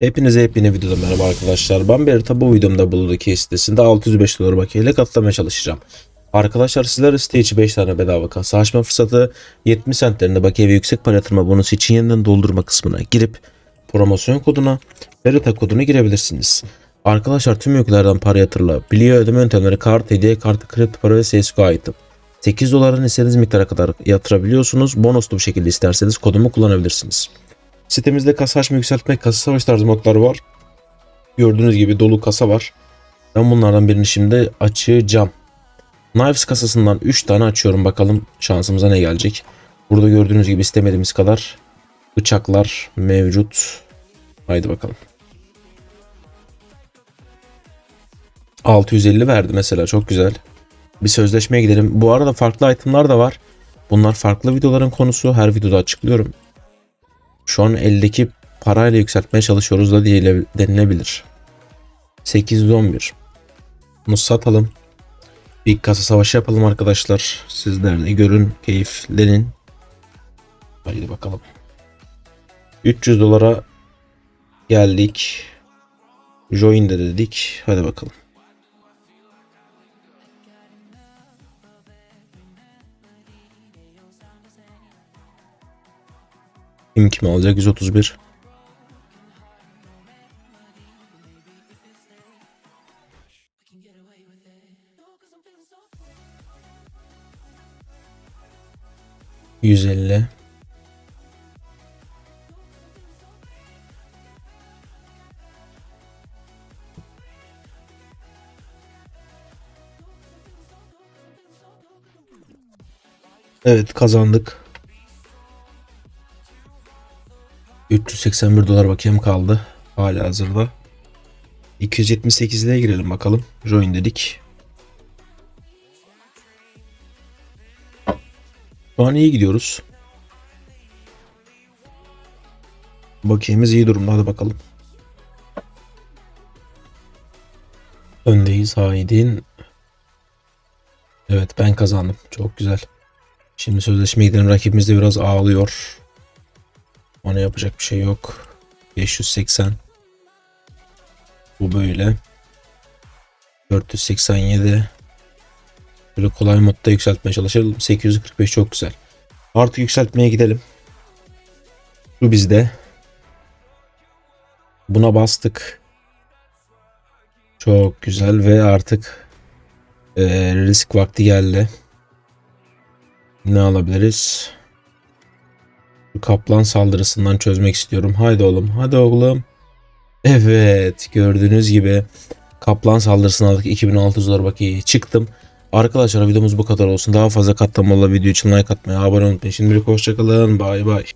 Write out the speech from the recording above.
Hepinize hepine videoda merhaba arkadaşlar. Ben Berita bu videomda Blue sitesinde 605 dolar bakiyeyle katlamaya çalışacağım. Arkadaşlar sizler site içi 5 tane bedava kasa açma fırsatı 70 centlerinde bakiye ve yüksek para yatırma bonusu için yeniden doldurma kısmına girip promosyon koduna Berita kodunu girebilirsiniz. Arkadaşlar tüm ülkelerden para yatırılabiliyor. Ödeme yöntemleri kart, hediye kartı, kredi para ve CSGO item. 8 doların istediğiniz miktara kadar yatırabiliyorsunuz. Bonuslu bir şekilde isterseniz kodumu kullanabilirsiniz. Sitemizde kasa açma yükseltme kasa savaş tarzı modlar var. Gördüğünüz gibi dolu kasa var. Ben bunlardan birini şimdi açacağım. Knives kasasından 3 tane açıyorum bakalım şansımıza ne gelecek. Burada gördüğünüz gibi istemediğimiz kadar bıçaklar mevcut. Haydi bakalım. 650 verdi mesela çok güzel. Bir sözleşmeye gidelim. Bu arada farklı itemlar da var. Bunlar farklı videoların konusu. Her videoda açıklıyorum. Şu an eldeki parayla yükseltmeye çalışıyoruz da diye denilebilir. 811. Bunu satalım. Bir kasa savaşı yapalım arkadaşlar. Sizler de görün, keyiflenin. Haydi bakalım. 300 dolara geldik. Join de dedik. Hadi bakalım. Kim kim alacak? 131. Yüz elli. Evet kazandık. 381 dolar bakiyem kaldı. Hala hazırda. 278'liğe girelim bakalım. Join dedik. Şu an iyi gidiyoruz. Bakiyemiz iyi durumda. Hadi bakalım. Öndeyiz. Haydin. Evet ben kazandım. Çok güzel. Şimdi sözleşmeye giden rakibimiz de biraz ağlıyor. Ona yapacak bir şey yok. 580. Bu böyle. 487. Böyle kolay modda yükseltmeye çalışalım. 845 çok güzel. Artık yükseltmeye gidelim. Bu bizde. Buna bastık. Çok güzel ve artık e, risk vakti geldi. Ne alabiliriz? Kaplan saldırısından çözmek istiyorum. Haydi oğlum. Hadi oğlum. Evet. Gördüğünüz gibi kaplan saldırısını aldık. 2600 dolar bakiye çıktım. Arkadaşlar videomuz bu kadar olsun. Daha fazla katlamalı video için like atmayı, abone olmayı. Şimdilik hoşçakalın. Bay bay.